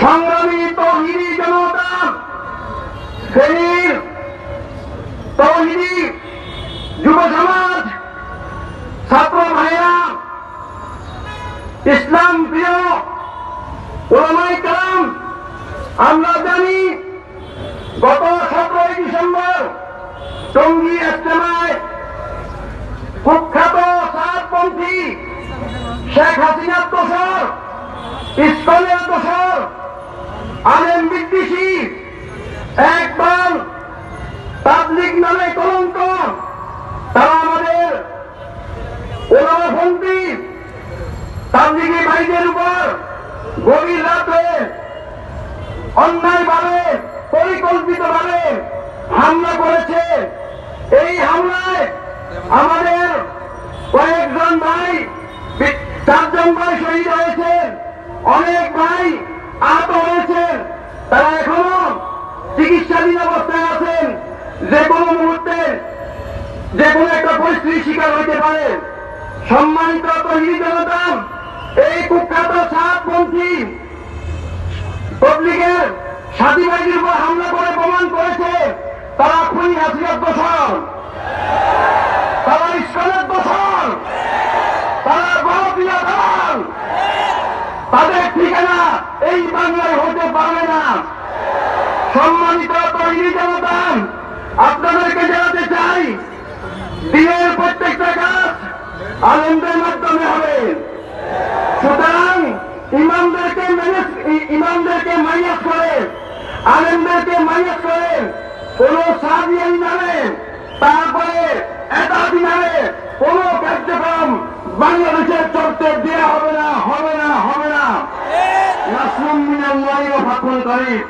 সংগ্রামী তহিদি জনতা, ফেনীর তহিদি যুব সমাজ, ছাত্র ভাইরা, ইসলাম প্রিয় ওলামাই কালাম, আমরা জানি গত সতেরোই ডিসেম্বর টঙ্গী ইস্তেমায় কুখ্যাত সাতপন্থী শেখ হাসিনার দোষর, ইস্কনের দোষর আলেম বিদ্বেষী। একবার তাবলিক নামে কলঙ্ক। তারা আমাদের ওলামপন্থী তাবলিগি ভাইদের উপর গভীর রাতে অন্যায়ভাবে, পরিকল্পিতভাবে হামলা করেছে। এই হামলায় আমাদের কয়েকজন ভাই চারজন ভাই যে কোনো মুহূর্তে যে কোনো একটা পরিস্থিতির শিকার হইতে পারে। সম্মানিত জনতা এই কুখ্যাত সাতপন্থী পাবলিকের সাথীবাদীর উপর হামলা করে প্রমাণ করেছে, তারা খুনি হাসিনার দোষর। তারা ইস্কনের দোষর। তারা দালাল তাদের ঠিকানা এই বাংলায় হতে পারবে না। সম্মানিত তৈরি জনতা আপনাদেরকে জানাতে চাই দিনের প্রত্যেকটা কাজ আনন্দের মাধ্যমে হবে। সুতরাং ইমামদেরকে ইমামদেরকে মাইনাস করে আলেমদেরকে মাইনাস করে কোন সাদিয়ান নামে, তারপরে একাধি নামে কোন কার্যক্রম বাংলাদেশের চর্চে দেওয়া হবে না হবে না হবে না। নাসরুম মিনাল্লাহি ওয়া ফাতহুল করিম।